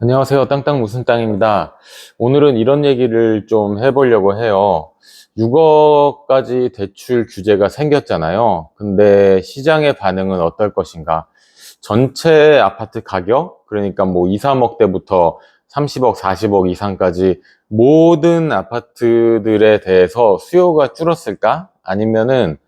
안녕하세요. 땅땅 무슨 땅입니다. 오늘은 이런 얘기를 좀 해보려고 해요. 6억까지 대출 규제가 생겼잖아요. 근데 시장의 반응은 어떨 것인가? 전체 아파트 가격, 그러니까 뭐 2, 3억대부터 30억, 40억 이상까지 모든 아파트들에 대해서 수요가 줄었을까? 아니면은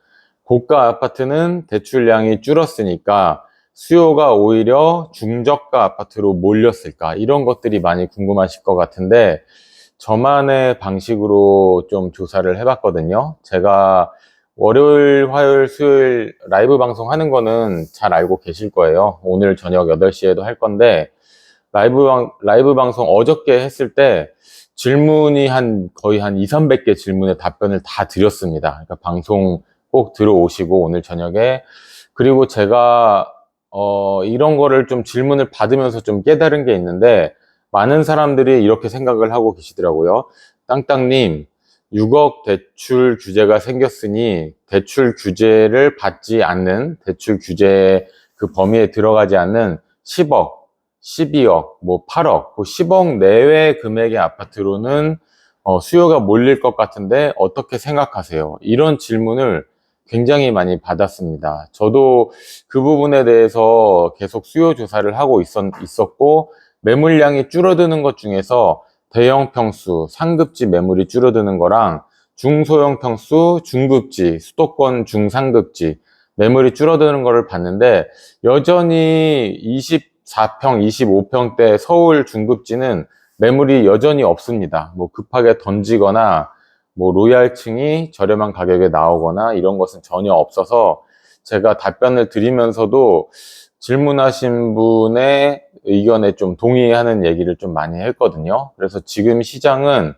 고가 아파트는 대출량이 줄었으니까 수요가 오히려 중저가 아파트로 몰렸을까? 이런 것들이 많이 궁금하실 것 같은데, 저만의 방식으로 좀 조사를 해봤거든요. 제가 월요일, 화요일, 수요일 라이브 방송 하는 거는 잘 알고 계실 거예요. 오늘 저녁 8시에도 할 건데, 라이브, 방, 라이브 방송 어저께 했을 때 질문이 한 거의 한 2, 300개 질문에 답변을 다 드렸습니다. 그러니까 방송 꼭 들어오시고 오늘 저녁에 그리고 제가 어, 이런 거를 좀 질문을 받으면서 좀 깨달은 게 있는데, 많은 사람들이 이렇게 생각을 하고 계시더라고요. 땅땅님, 6억 대출 규제가 생겼으니, 대출 규제를 받지 않는, 대출 규제 그 범위에 들어가지 않는 10억, 12억, 뭐 8억, 뭐 10억 내외 금액의 아파트로는 어, 수요가 몰릴 것 같은데, 어떻게 생각하세요? 이런 질문을 굉장히 많이 받았습니다. 저도 그 부분에 대해서 계속 수요 조사를 하고 있었, 있었 고, 매물량이 줄어드는 것 중에서 대형 평수, 상급지 매물이 줄어드는 거랑 중소형 평수, 중급지, 수도권 중상급지 매물이 줄어드는 거를 봤는데, 여전히 24평, 25평대 서울 중급지는 매물이 여전히 없습니다. 뭐 급하게 던지거나 뭐 로얄층이 저렴한 가격에 나오거나 이런 것은 전혀 없어서 제가 답변을 드리면서도 질문하신 분의 의견에 좀 동의하는 얘기를 좀 많이 했거든요. 그래서 지금 시장은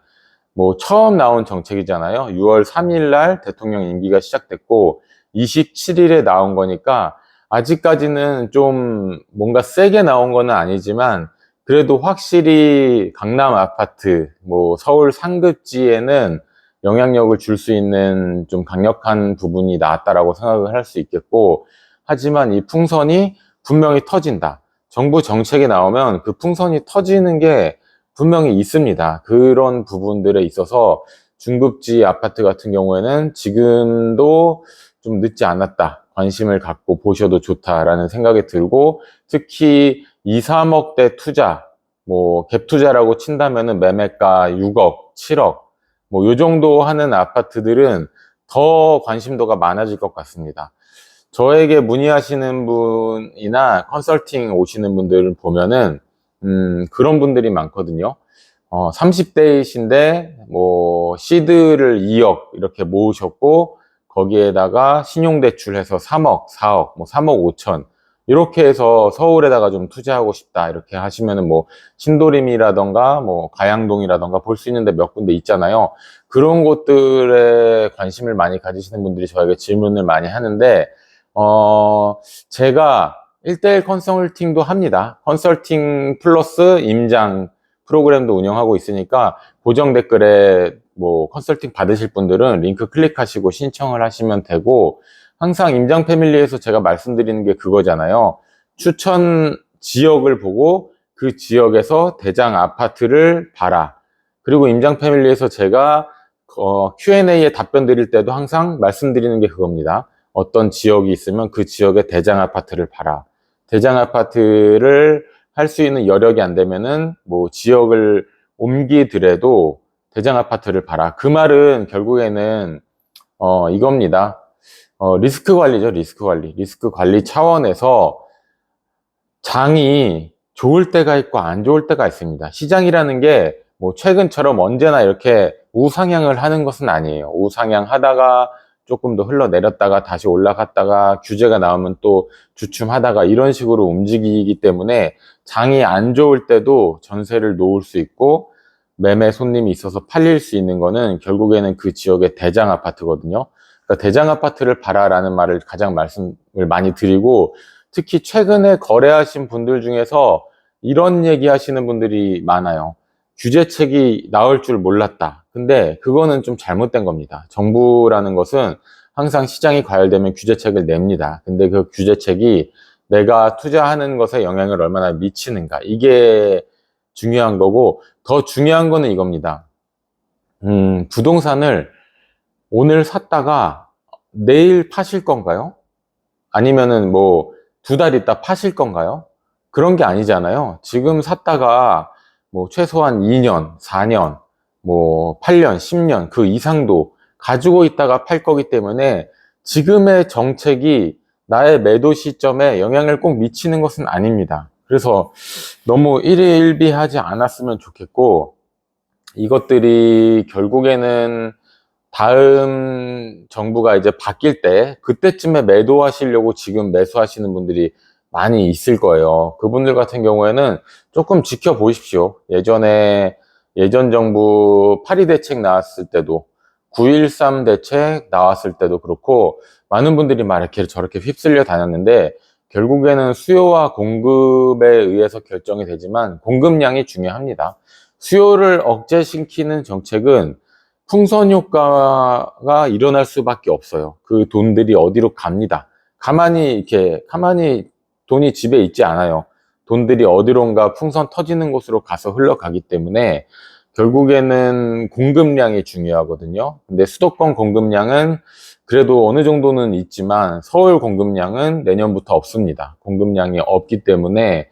뭐 처음 나온 정책이잖아요. 6월 3일 날 대통령 임기가 시작됐고 27일에 나온 거니까 아직까지는 좀 뭔가 세게 나온 거는 아니지만 그래도 확실히 강남 아파트, 뭐 서울 상급지에는 영향력을 줄 수 있는 좀 강력한 부분이 나왔다라고 생각을 할 수 있겠고, 하지만 이 풍선이 분명히 터진다. 정부 정책이 나오면 그 풍선이 터지는 게 분명히 있습니다. 그런 부분들에 있어서 중급지 아파트 같은 경우에는 지금도 좀 늦지 않았다. 관심을 갖고 보셔도 좋다라는 생각이 들고, 특히 2, 3억대 투자, 뭐, 갭 투자라고 친다면은 매매가 6억, 7억, 뭐, 요 정도 하는 아파트들은 더 관심도가 많아질 것 같습니다. 저에게 문의하시는 분이나 컨설팅 오시는 분들을 보면은, 음, 그런 분들이 많거든요. 어, 30대이신데, 뭐, 시드를 2억 이렇게 모으셨고, 거기에다가 신용대출해서 3억, 4억, 뭐 3억 5천, 이렇게 해서 서울에다가 좀 투자하고 싶다. 이렇게 하시면은 뭐 신도림이라던가 뭐 가양동이라던가 볼 수 있는데 몇 군데 있잖아요. 그런 곳들에 관심을 많이 가지시는 분들이 저에게 질문을 많이 하는데, 어, 제가 1대1 컨설팅도 합니다. 컨설팅 플러스 임장 프로그램도 운영하고 있으니까 고정 댓글에 뭐 컨설팅 받으실 분들은 링크 클릭하시고 신청을 하시면 되고, 항상 임장 패밀리에서 제가 말씀드리는 게 그거잖아요. 추천 지역을 보고 그 지역에서 대장 아파트를 봐라. 그리고 임장 패밀리에서 제가 어, Q&A에 답변 드릴 때도 항상 말씀드리는 게 그겁니다. 어떤 지역이 있으면 그 지역의 대장 아파트를 봐라. 대장 아파트를 할 수 있는 여력이 안 되면은 뭐 지역을 옮기더라도 대장 아파트를 봐라. 그 말은 결국에는 어, 이겁니다. 어, 리스크 관리죠, 리스크 관리. 리스크 관리 차원에서 장이 좋을 때가 있고 안 좋을 때가 있습니다. 시장이라는 게 뭐 최근처럼 언제나 이렇게 우상향을 하는 것은 아니에요. 우상향 하다가 조금 더 흘러내렸다가 다시 올라갔다가 규제가 나오면 또 주춤하다가 이런 식으로 움직이기 때문에 장이 안 좋을 때도 전세를 놓을 수 있고 매매 손님이 있어서 팔릴 수 있는 거는 결국에는 그 지역의 대장 아파트거든요. 그러니까 대장 아파트를 봐라라는 말을 가장 말씀을 많이 드리고 특히 최근에 거래하신 분들 중에서 이런 얘기 하시는 분들이 많아요. 규제책이 나올 줄 몰랐다. 근데 그거는 좀 잘못된 겁니다. 정부라는 것은 항상 시장이 과열되면 규제책을 냅니다. 근데 그 규제책이 내가 투자하는 것에 영향을 얼마나 미치는가. 이게 중요한 거고 더 중요한 거는 이겁니다. 음, 부동산을 오늘 샀다가 내일 파실 건가요? 아니면은 뭐 두 달 있다 파실 건가요? 그런 게 아니잖아요. 지금 샀다가 뭐 최소한 2년, 4년, 뭐 8년, 10년 그 이상도 가지고 있다가 팔 거기 때문에 지금의 정책이 나의 매도 시점에 영향을 꼭 미치는 것은 아닙니다. 그래서 너무 일희일비하지 않았으면 좋겠고 이것들이 결국에는 다음 정부가 이제 바뀔 때 그때쯤에 매도하시려고 지금 매수하시는 분들이 많이 있을 거예요. 그분들 같은 경우에는 조금 지켜보십시오. 예전에 예전 정부 8.2 대책 나왔을 때도 9.13 대책 나왔을 때도 그렇고 많은 분들이 막 이렇게 저렇게 휩쓸려 다녔는데 결국에는 수요와 공급에 의해서 결정이 되지만 공급량이 중요합니다. 수요를 억제시키는 정책은 풍선 효과가 일어날 수밖에 없어요. 그 돈들이 어디로 갑니다. 가만히 이렇게 가만히 돈이 집에 있지 않아요. 돈들이 어디론가 풍선 터지는 곳으로 가서 흘러가기 때문에 결국에는 공급량이 중요하거든요. 근데 수도권 공급량은 그래도 어느 정도는 있지만 서울 공급량은 내년부터 없습니다. 공급량이 없기 때문에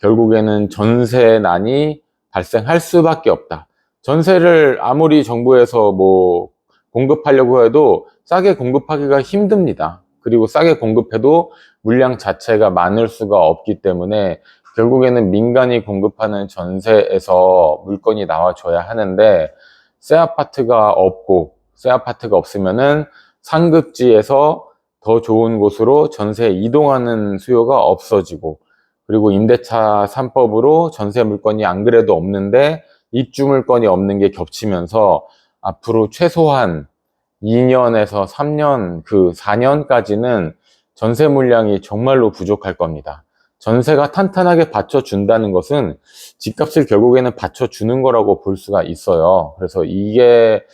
결국에는 전세난이 발생할 수밖에 없다. 전세를 아무리 정부에서 뭐 공급하려고 해도 싸게 공급하기가 힘듭니다. 그리고 싸게 공급해도 물량 자체가 많을 수가 없기 때문에 결국에는 민간이 공급하는 전세에서 물건이 나와줘야 하는데 새 아파트가 없고 새 아파트가 없으면은 상급지에서 더 좋은 곳으로 전세 이동하는 수요가 없어지고 그리고 임대차 3법으로 전세 물건이 안 그래도 없는데 입주 물건이 없는 게 겹치면서 앞으로 최소한 2년에서 3년, 그 4년까지는 전세 물량이 정말로 부족할 겁니다. 전세가 탄탄하게 받쳐준다는 것은 집값을 결국에는 받쳐주는 거라고 볼 수가 있어요. 그래서 이게,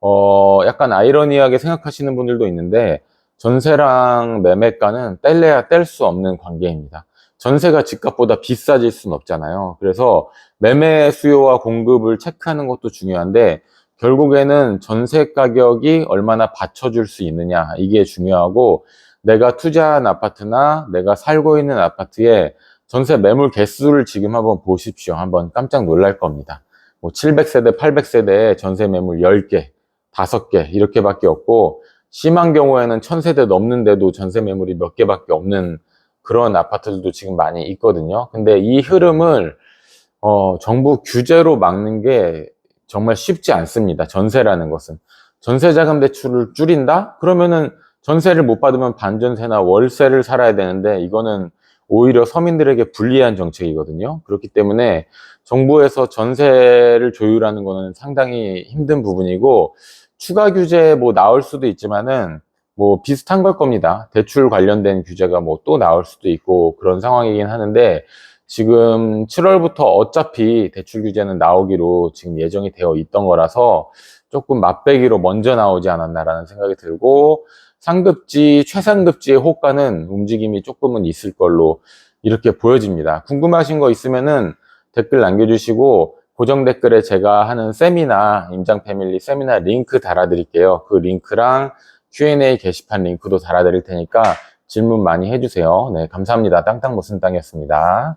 어, 약간 아이러니하게 생각하시는 분들도 있는데, 전세랑 매매가는 뗄래야 뗄 수 없는 관계입니다. 전세가 집값보다 비싸질 수는 없잖아요. 그래서 매매 수요와 공급을 체크하는 것도 중요한데, 결국에는 전세 가격이 얼마나 받쳐줄 수 있느냐, 이게 중요하고, 내가 투자한 아파트나 내가 살고 있는 아파트에 전세 매물 개수를 지금 한번 보십시오. 한번 깜짝 놀랄 겁니다. 뭐 700세대, 800세대에 전세 매물 10개, 5개 이렇게밖에 없고 심한 경우에는 1000세대 넘는데도 전세 매물이 몇 개밖에 없는 그런 아파트들도 지금 많이 있거든요. 근데 이 흐름을 어, 정부 규제로 막는 게 정말 쉽지 않습니다. 전세라는 것은. 전세자금 대출을 줄인다? 그러면은 전세를 못 받으면 반전세나 월세를 살아야 되는데 이거는 오히려 서민들에게 불리한 정책이거든요. 그렇기 때문에 정부에서 전세를 조율하는 거는 상당히 힘든 부분이고 추가 규제 뭐 나올 수도 있지만은 뭐 비슷한 걸 겁니다. 대출 관련된 규제가 뭐 또 나올 수도 있고 그런 상황이긴 하는데 지금 7월부터 어차피 대출 규제는 나오기로 지금 예정이 되어 있던 거라서 조금 맛배기로 먼저 나오지 않았나라는 생각이 들고 상급지, 최상급지의 호가는 움직임이 조금은 있을 걸로 이렇게 보여집니다. 궁금하신 거 있으면은 댓글 남겨주시고 고정 댓글에 제가 하는 세미나, 임장 패밀리 세미나 링크 달아드릴게요. 그 링크랑 Q&A 게시판 링크도 달아드릴 테니까 질문 많이 해주세요. 네, 감사합니다. 땅땅 무슨 땅이었습니다.